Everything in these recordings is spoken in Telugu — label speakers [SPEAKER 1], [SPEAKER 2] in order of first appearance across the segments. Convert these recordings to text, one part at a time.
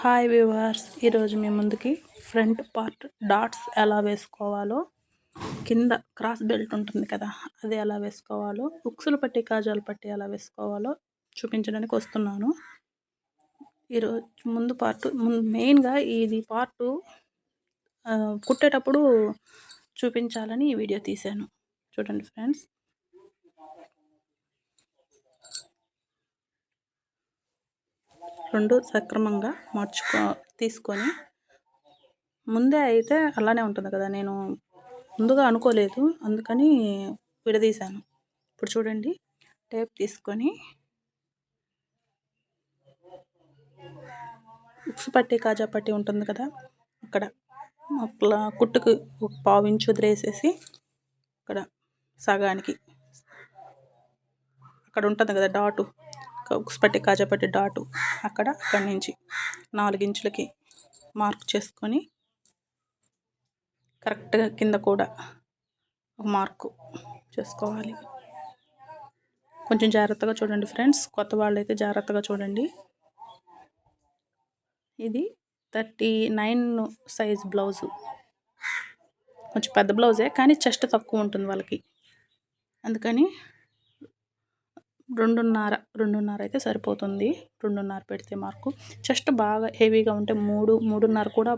[SPEAKER 1] హాయ్ వ్యూవర్స్ ఈరోజు మీ ముందుకి ఫ్రంట్ పార్ట్ డాట్స్ ఎలా వేసుకోవాలో కింద క్రాస్ బెల్ట్ ఉంటుంది కదా అది ఎలా వేసుకోవాలో ఉక్సులు పట్టి కాజాలు పట్టి ఎలా వేసుకోవాలో చూపించడానికి వస్తున్నాను. ఈరోజు ముందు పార్ట్ మెయిన్గా ఇది పార్ట్ కుట్టేటప్పుడు చూపించాలని ఈ వీడియో తీశాను. చూడండి ఫ్రెండ్స్ రెండు సక్రమంగా మార్చుకో తీసుకొని ముందే అయితే అలానే ఉంటుంది కదా నేను ముందుగా అనుకోలేదు అందుకని విడదీశాను. ఇప్పుడు చూడండి టేప్ తీసుకొని ఉక్స్ పట్టి కాజా పట్టి ఉంటుంది కదా అక్కడ అట్లా కుట్టుకు ఒక పావు ఇంచు వదిలేసేసి అక్కడ సగానికి అక్కడ ఉంటుంది కదా డాటు. ఉక్సుపట్టి కాజాపట్టి డాటు అక్కడ అక్కడి నుంచి నాలుగించులకి మార్క్ చేసుకొని కరెక్ట్గా కింద కూడా ఒక మార్కు చేసుకోవాలి. కొంచెం జాగ్రత్తగా చూడండి ఫ్రెండ్స్. కొత్త వాళ్ళు అయితే జాగ్రత్తగా చూడండి. ఇది థర్టీ నైన్ సైజ్ బ్లౌజు. కొంచెం పెద్ద బ్లౌజే కానీ చెస్ట్ తక్కువ ఉంటుంది వాళ్ళకి. అందుకని రెండున్నర రెండున్నర అయితే సరిపోతుంది. రెండున్నర పెడితే మార్కు. చెస్ట్ బాగా హెవీగా ఉంటే మూడు మూడున్నర కూడా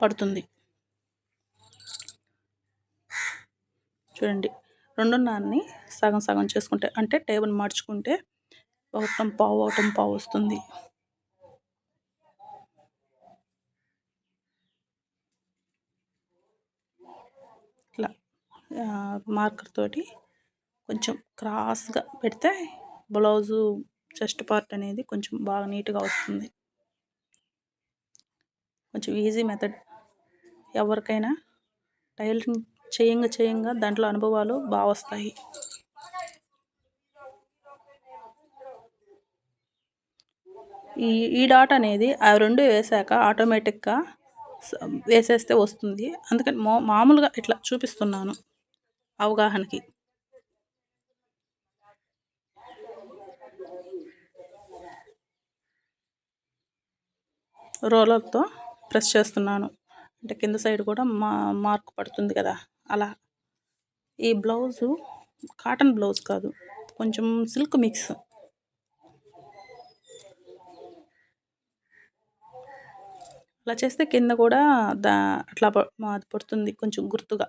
[SPEAKER 1] పడుతుంది. చూడండి రెండున్నరని సగం సగం చేసుకుంటే అంటే టేబుల్ మార్చుకుంటే ఒకటం పావు ఒకటం పావు వస్తుంది. ఇట్లా మార్కర్ తోటి కొంచెం క్రాస్గా పెడితే బ్లౌజు చెస్ట్ పార్ట్ అనేది కొంచెం బాగా నీట్గా వస్తుంది. కొంచెం ఈజీ మెథడ్. ఎవరికైనా టైలరింగ్ చేయంగా చేయంగా దాంట్లో అనుభవాలు బాగా వస్తాయి. ఈ ఈ డాట్ అనేది ఆ రెండు వేసాక ఆటోమేటిక్గా వేసేస్తే వస్తుంది. అందుకని మామూలుగా ఇట్లా చూపిస్తున్నాను అవగాహనకి. రోలర్తో ప్రెస్ చేస్తున్నాను. అంటే కింద సైడ్ కూడా మా మార్క్ పడుతుంది కదా అలా. ఈ బ్లౌజు కాటన్ బ్లౌజ్ కాదు కొంచెం సిల్క్ మిక్స్. అలా చేస్తే కింద కూడా దా అట్లా అది పడుతుంది కొంచెం గుర్తుగా.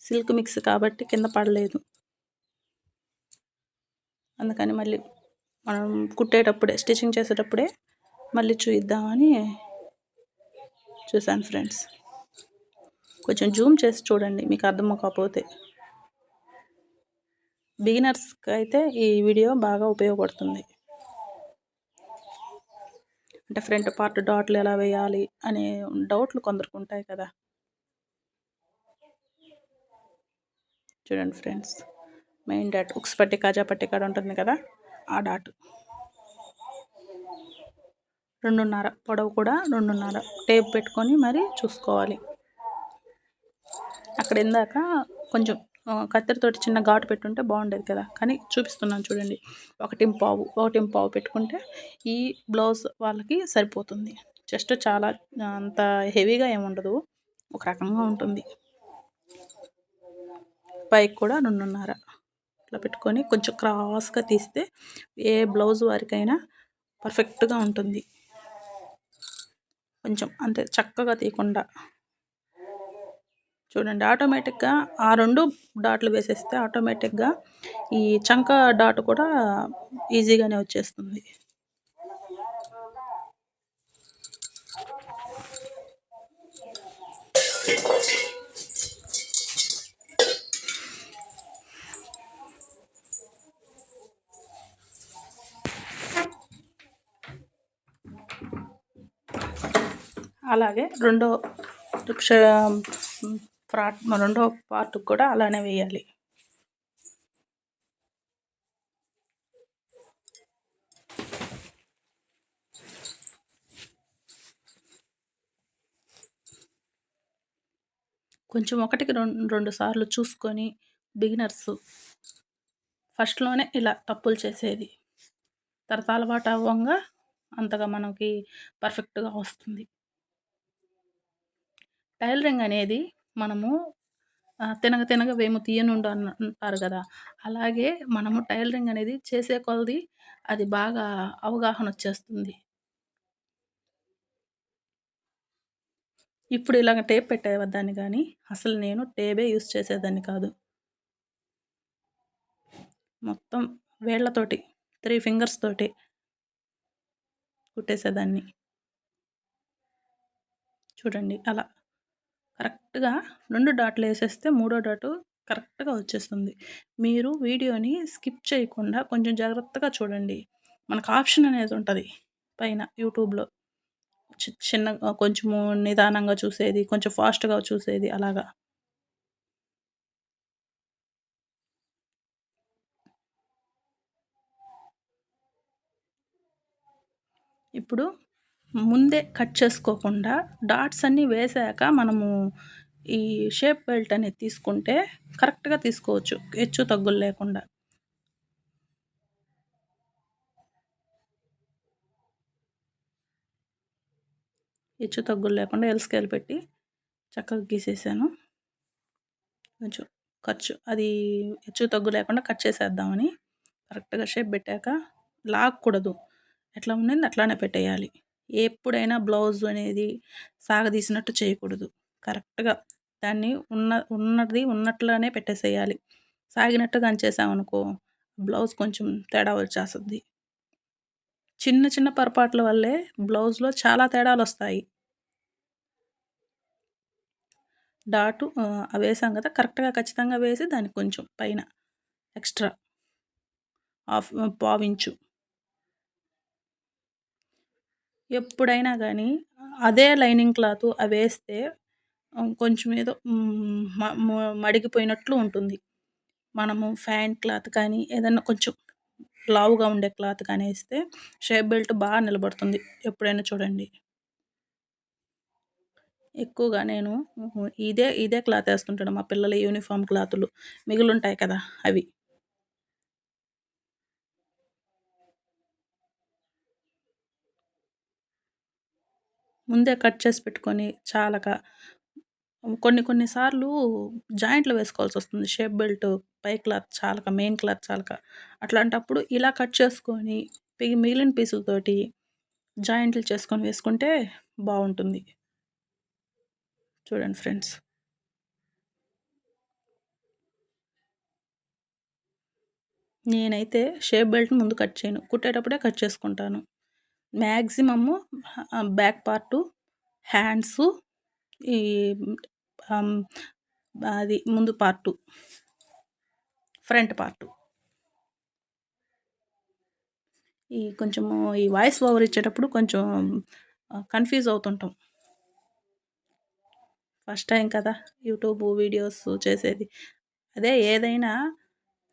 [SPEAKER 1] సిల్క్ మిక్స్ కాబట్టి కింద పడలేదు. అందుకని మళ్ళీ మనం కుట్టేటప్పుడే స్టిచ్చింగ్ చేసేటప్పుడే మళ్ళీ చూద్దామని చూశాను ఫ్రెండ్స్. కొంచెం జూమ్ చేసి చూడండి మీకు అర్థం కాకపోతే. బిగినర్స్కి అయితే ఈ వీడియో బాగా ఉపయోగపడుతుంది. అంటే ఫ్రంట్ పార్ట్ డాట్లు ఎలా వేయాలి అనే డౌట్లు కొందరికి ఉంటాయి కదా. చూడండి ఫ్రెండ్స్ మెయిన్ డాట్ ఉక్స్ పట్టి కాజా పట్టి కాడ ఉంటుంది కదా ఆ డాట్. రెండున్నర పొడవు కూడా రెండున్నర. టేప్ పెట్టుకొని మరి చూసుకోవాలి. అక్కడ ఇందాక కొంచెం కత్తెరతోటి చిన్న ఘాటు పెట్టుంటే బాగుండేది కదా. కానీ చూపిస్తున్నాను చూడండి. ఒకటి పావు ఒకటి పావు పెట్టుకుంటే ఈ బ్లౌజ్ వాళ్ళకి సరిపోతుంది. జస్ట్ చాలా అంత హెవీగా ఏముండదు ఒక రకంగా ఉంటుంది. పైకి కూడా రెండున్నర. ఇట్లా పెట్టుకొని కొంచెం క్రాస్గా తీస్తే ఏ బ్లౌజ్ వారికైనా పర్ఫెక్ట్గా ఉంటుంది. కొంచెం అంతే చక్కగా తీయకుండా. చూడండి ఆటోమేటిక్గా ఆ రెండు డాట్లు వేసేస్తే ఆటోమేటిక్గా ఈ చంక డాట్ కూడా ఈజీగానే వచ్చేస్తుంది. అలాగే రెండో ఫ్రాట్ రెండో పార్ట్ కూడా అలానే వేయాలి కొంచెం ఒకటికి రెండు రెండు సార్లు చూసుకొని బిగినర్స్ ఫస్ట్లోనే ఇలా తప్పులు చేసేది తర్వాత అలవాటు అవ్వంగా అంతగా మనకి పర్ఫెక్ట్‌గా వస్తుంది. టైలరింగ్ అనేది మనము తినగ తినగ వేము తీయనుండు అన్న అంటారు కదా! అలాగే మనము టైలరింగ్ అనేది చేసే కొలది అది బాగా అవగాహన వచ్చేస్తుంది. ఇప్పుడు ఇలాగ టేప్ పెట్టేదాన్ని కానీ అసలు నేను టేపే యూజ్ చేసేదాన్ని కాదు. మొత్తం వేళ్ళతోటి త్రీ ఫింగర్స్ తోటి కుట్టేసేదాన్ని. చూడండి అలా కరెక్ట్‌గా రెండు డాట్లు వేసేస్తే మూడో డాటు కరెక్ట్‌గా వచ్చేస్తుంది. మీరు వీడియోని స్కిప్ చేయకుండా కొంచెం జాగ్రత్తగా చూడండి. మనకు ఆప్షన్ అనేది ఉంటుంది పైన యూట్యూబ్‌లో. చి చిన్నగా కొంచెము నిదానంగా చూసేది, కొంచెం ఫాస్ట్‌గా చూసేది అలాగా. ఇప్పుడు ముందే కట్ చేసుకోకుండా డాట్స్ అన్నీ వేసాక మనము ఈ షేప్ బెల్ట్ అనేది తీసుకుంటే కరెక్ట్‌గా తీసుకోవచ్చు. హెచ్చు తగ్గులు లేకుండా. హెచ్చు తగ్గులు లేకుండా ఎల్ స్కేల్ పెట్టి చక్కగా గీసేసాను. కొంచెం ఖర్చు అది హెచ్చు తగ్గు లేకుండా కట్ చేసేద్దామని కరెక్ట్‌గా షేప్ పెట్టాక లాక్కూడదు ఎట్లా ఉండింది అట్లానే పెట్టేయాలి. ఎప్పుడైనా బ్లౌజ్ అనేది సాగదీసినట్టు చేయకూడదు. కరెక్ట్‌గా దాన్ని ఉన్న ఉన్నది ఉన్నట్లనే పెట్టేసేయాలి. సాగినట్టుగా అంచేసామనుకో బ్లౌజ్ కొంచెం తేడా వచ్చేస్తుంది చిన్న చిన్న పొరపాట్ల వల్లే బ్లౌజ్‌లో చాలా తేడాలు వస్తాయి డాటు అవి వేసాం కదా! కరెక్ట్‌గా ఖచ్చితంగా వేసి దానికి కొంచెం పైన ఎక్స్ట్రా హాఫ్ పావించు ఎప్పుడైనా కానీ అదే లైనింగ్ క్లాత్ అవి వేస్తే కొంచెం ఏదో మ మడిగిపోయినట్లు ఉంటుంది. మనము ఫ్యాన్ క్లాత్ కానీ ఏదైనా కొంచెం లావుగా ఉండే క్లాత్ కానీ వేస్తే షేప్ బెల్ట్ బాగా నిలబడుతుంది. ఎప్పుడైనా చూడండి. ఎక్కువగా నేను ఇదే ఇదే క్లాత్ వేస్తుంటాను. మా పిల్లల యూనిఫామ్ క్లాతులు మిగులుంటాయి కదా! అవి. ముందే కట్ చేసి పెట్టుకొని చాలక కొన్ని కొన్ని సార్లు జాయింట్లు వేసుకోవాల్సి వస్తుంది. షేప్ బెల్ట్ పై క్లాత్ చాలక మెయిన్ క్లాత్ చాలక అట్లాంటప్పుడు ఇలా కట్ చేసుకొని మిగిలిన పీసులతోటి జాయింట్లు చేసుకొని వేసుకుంటే బాగుంటుంది. చూడండి ఫ్రెండ్స్. నేనైతే షేప్ బెల్ట్ ముందు కట్ చేయను. కుట్టేటప్పుడే కట్ చేసుకుంటాను. మ్యాక్సిమము బ్యాక్ పార్టు, హ్యాండ్స్ ఈ అది ముందు పార్టు, ఫ్రంట్ పార్టు. ఈ కొంచెము ఈ వాయిస్ ఓవర్ ఇచ్చేటప్పుడు కొంచెం కన్‌ఫ్యూజ్ అవుతుంటాం. ఫస్ట్ టైం కదా! యూట్యూబ్ వీడియోస్ చేసేది. అదే ఏదైనా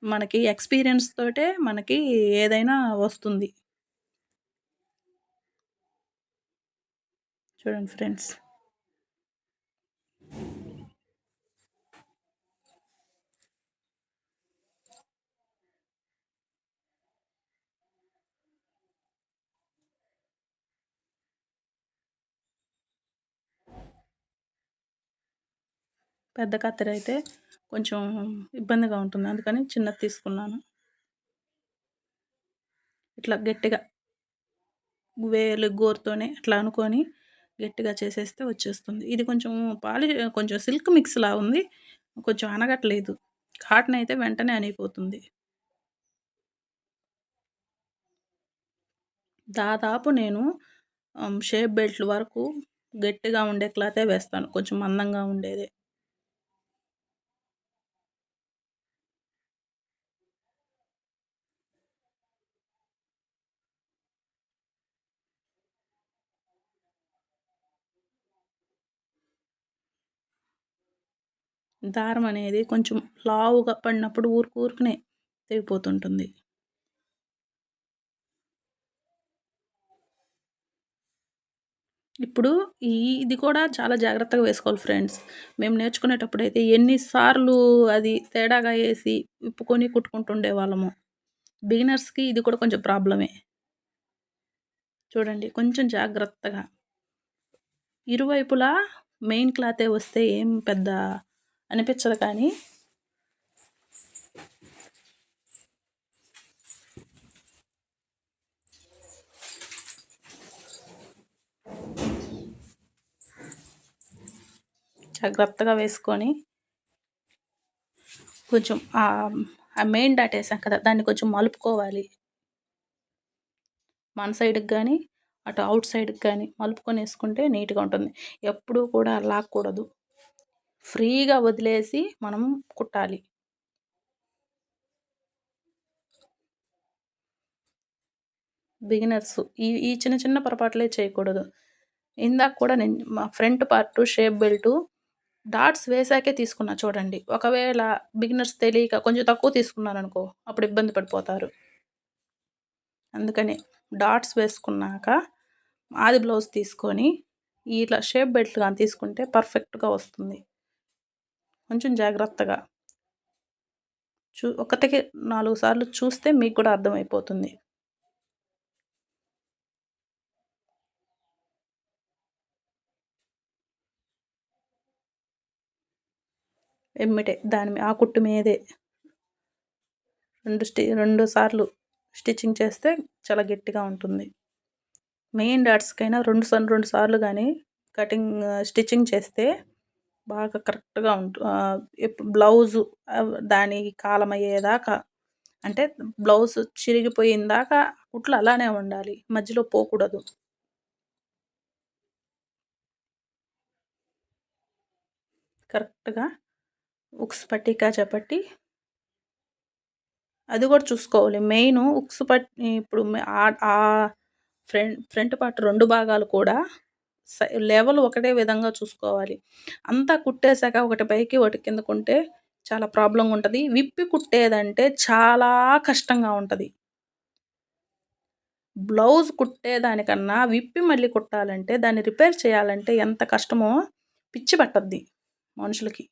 [SPEAKER 1] మనకి ఎక్స్‌పీరియన్స్ తోటే మనకి ఏదైనా వస్తుంది. చూడండి ఫ్రెండ్స్. పెద్ద కత్తెర అయితే కొంచెం ఇబ్బందిగా ఉంటుంది. అందుకని చిన్నది తీసుకున్నాను. ఇట్లా గట్టిగా వేలు గోరుతోనే అట్లా అనుకొని గట్టిగా చేసేస్తే వచ్చేస్తుంది. ఇది కొంచెం పాలి కొంచెం సిల్క్ మిక్స్‌లా ఉంది. కొంచెం అనగట్లేదు. కాటన్ అయితే వెంటనే అనిపోతుంది దాదాపు నేను షేప్ బెల్ట్ వరకు గట్టిగా ఉండే క్లాతే వేస్తాను. కొంచెం మందంగా ఉండేదే. దారం అనేది కొంచెం లావుగా పడినప్పుడు ఊరుకు ఊరుకునే తెగిపోతుంటుంది. ఇప్పుడు ఈ ఇది కూడా చాలా జాగ్రత్తగా వేసుకోవాలి ఫ్రెండ్స్. మేము నేర్చుకునేటప్పుడైతే అయితే ఎన్నిసార్లు అది తేడాగా వేసి విప్పుకొని కుట్టుకుంటుండేవాళ్ళము. బిగినర్స్‌కి ఇది కూడా కొంచెం ప్రాబ్లమే. చూడండి కొంచెం జాగ్రత్తగా ఇరువైపులా మెయిన్ క్లాతే వస్తే ఏం పెద్ద అనిపించదు కానీ. జాగ్రత్తగా వేసుకొని కొంచెం ఆ మెయిన్ డాట్ వేసాం కదా దాన్ని కొంచెం మలుపుకోవాలి. మన సైడ్కి కానీ అటు అవుట్ సైడ్కి కానీ మలుపుకొని వేసుకుంటే నీట్గా ఉంటుంది. ఎప్పుడూ కూడా లాక్కూడదు. ఫ్రీగా వదిలేసి మనం కుట్టాలి. బిగినర్స్. ఈ ఈ చిన్న చిన్న పొరపాట్లే చేయకూడదు. ఇందాక కూడా నేను మా front part shape belt dots వేసాకే తీసుకున్నా చూడండి. ఒకవేళ బిగినర్స్ తెలియక కొంచెం తక్కువ తీసుకున్నాను అనుకో అప్పుడు ఇబ్బంది పడిపోతారు. అందుకని డాట్స్ వేసుకున్నాక ఆది బ్లౌజ్ తీసుకొని ఇట్లా షేప్ బెల్ట్ కానీ తీసుకుంటే పర్ఫెక్ట్గా వస్తుంది. కొంచెం జాగ్రత్తగా చూ ఒకటికి నాలుగు సార్లు చూస్తే మీకు కూడా అర్థమైపోతుంది. ఎమ్మిటే దాని ఆ కుట్టు మీదే. రెండు స్టి రెండు సార్లు స్టిచ్చింగ్ చేస్తే చాలా గట్టిగా ఉంటుంది. మెయిన్ డాట్స్కైనా రెండు సార్లు రెండు సార్లు కానీ కటింగ్ స్టిచ్చింగ్ చేస్తే బాగా కరెక్ట్గా ఉంటుంది బ్లౌజు దాని కాలం అయ్యేదాకా అంటే బ్లౌజ్ చిరిగిపోయిన దాకా కుట్లు అలానే ఉండాలి మధ్యలో పోకూడదు. కరెక్ట్గా ఉక్స్ పట్టి కాజా అది కూడా చూసుకోవాలి. మెయిన్ ఉక్స్ పట్టి ఇప్పుడు ఆ ఫ్రంట్ ఫ్రంట్ పార్ట్ రెండు భాగాలు కూడా లెవెల్ ఒకటే విధంగా చూసుకోవాలి. అంతా కుట్టేశాక ఒకటి పైకి ఒకటి కిందకుంటే చాలా ప్రాబ్లంగా ఉంటుంది. విప్పి కుట్టేదంటే చాలా కష్టంగా ఉంటుంది. బ్లౌజ్ కుట్టేదానికన్నా విప్పి మళ్ళీ కుట్టాలంటే దాన్ని రిపేర్ చేయాలంటే ఎంత కష్టమో పిచ్చి పట్టద్ది మనుషులకి.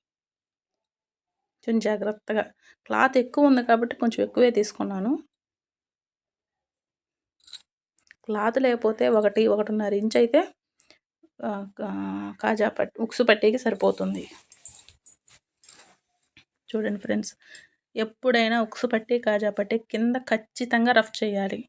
[SPEAKER 1] కొంచెం జాగ్రత్తగా. క్లాత్ ఎక్కువ ఉంది కాబట్టి కొంచెం ఎక్కువే తీసుకున్నాను. క్లాత్ లేకపోతే ఒకటి ఒకటిన్నర ఇంచ్ అయితే కాజా పట్ ఉక్సు పట్టీకి సరిపోతుంది. చూడండి ఫ్రెండ్స్ ఎప్పుడైనా ఉక్సు పట్టి కాజా పట్టి కింద ఖచ్చితంగా రఫ్ చేయాలి.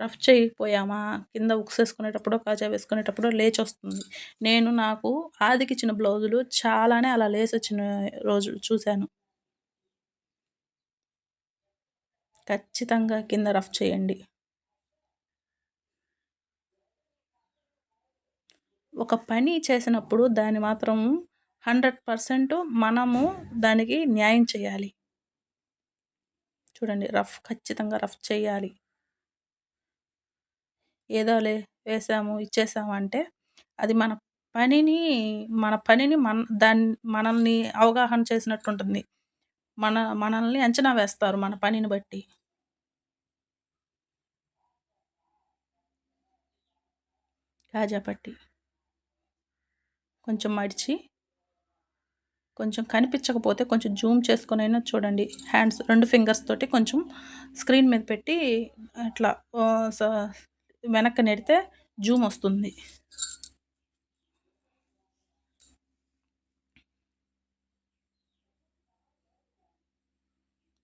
[SPEAKER 1] రఫ్ చేయకపోయామా? కింద ఉక్స్ వేసుకునేటప్పుడు కాజా వేసుకునేటప్పుడు లేచి వస్తుంది. నేను నాకు ఆదికిచ్చిన బ్లౌజులు చాలానే అలా లేచి వచ్చిన రోజు చూశాను. ఖచ్చితంగా కింద రఫ్ చేయండి. ఒక పని చేసినప్పుడు దాన్ని మాత్రం హండ్రెడ్ పర్సెంట్ మనము దానికి న్యాయం చేయాలి. చూడండి రఫ్ ఖచ్చితంగా రఫ్ చేయాలి. ఏదోలే వేసాము ఇచ్చేసాము అంటే అది మన పనిని మన పనిని మన దాన్ని మనల్ని అవగాహన చేసినట్టు ఉంటుంది మన మనల్ని అంచనా వేస్తారు మన పనిని బట్టి. కాజాపట్టి కొంచెం మడిచి కొంచెం కనిపించకపోతే కొంచెం జూమ్ చేసుకొనైనా చూడండి. హ్యాండ్స్ రెండు ఫింగర్స్ తోటి కొంచెం స్క్రీన్ మీద పెట్టి అట్లా వెనక్కి నెడితే జూమ్ వస్తుంది.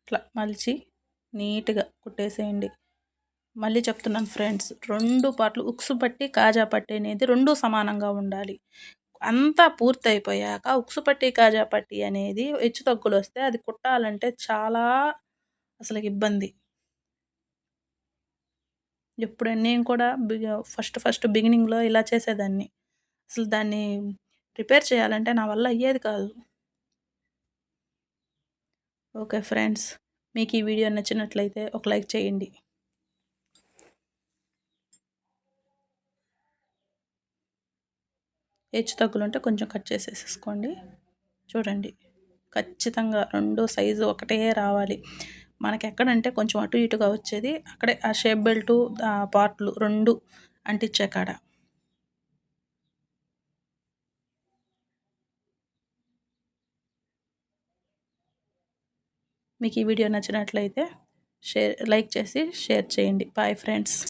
[SPEAKER 1] ఇట్లా మలిచి నీట్గా కుట్టేసేయండి. మళ్ళీ చెప్తున్నాను ఫ్రెండ్స్ రెండు పాటలు ఉక్సు పట్టి కాజా పట్టి అనేది రెండు సమానంగా ఉండాలి. అంతా పూర్తయిపోయాక ఉక్సు పట్టి కాజా పట్టి అనేది హెచ్చు తగ్గులు వస్తే అది కుట్టాలంటే చాలా అసలు ఇబ్బంది. ఎప్పుడు నేను కూడా ఫస్ట్ ఫస్ట్ బిగినింగ్లో ఇలా చేసేదాన్ని. అసలు దాన్ని ప్రిపేర్ చేయాలంటే నా వల్ల అయ్యేది కాదు. ఓకే ఫ్రెండ్స్ మీకు ఈ వీడియో నచ్చినట్లయితే ఒక లైక్ చేయండి. హెచ్చు తగ్గులు ఉంటే కొంచెం కట్ చేసేసుకోండి చూడండి ఖచ్చితంగా రెండు సైజు ఒకటే రావాలి. మనకి ఎక్కడంటే కొంచెం అటు ఇటుగా వచ్చేది. అక్కడే ఆ షేప్ బెల్టు ఆ పార్ట్లు రెండు అంటించే కాడ. మీకు ఈ వీడియో నచ్చినట్లయితే షేర్ లైక్ చేసి షేర్ చేయండి. Bye friends.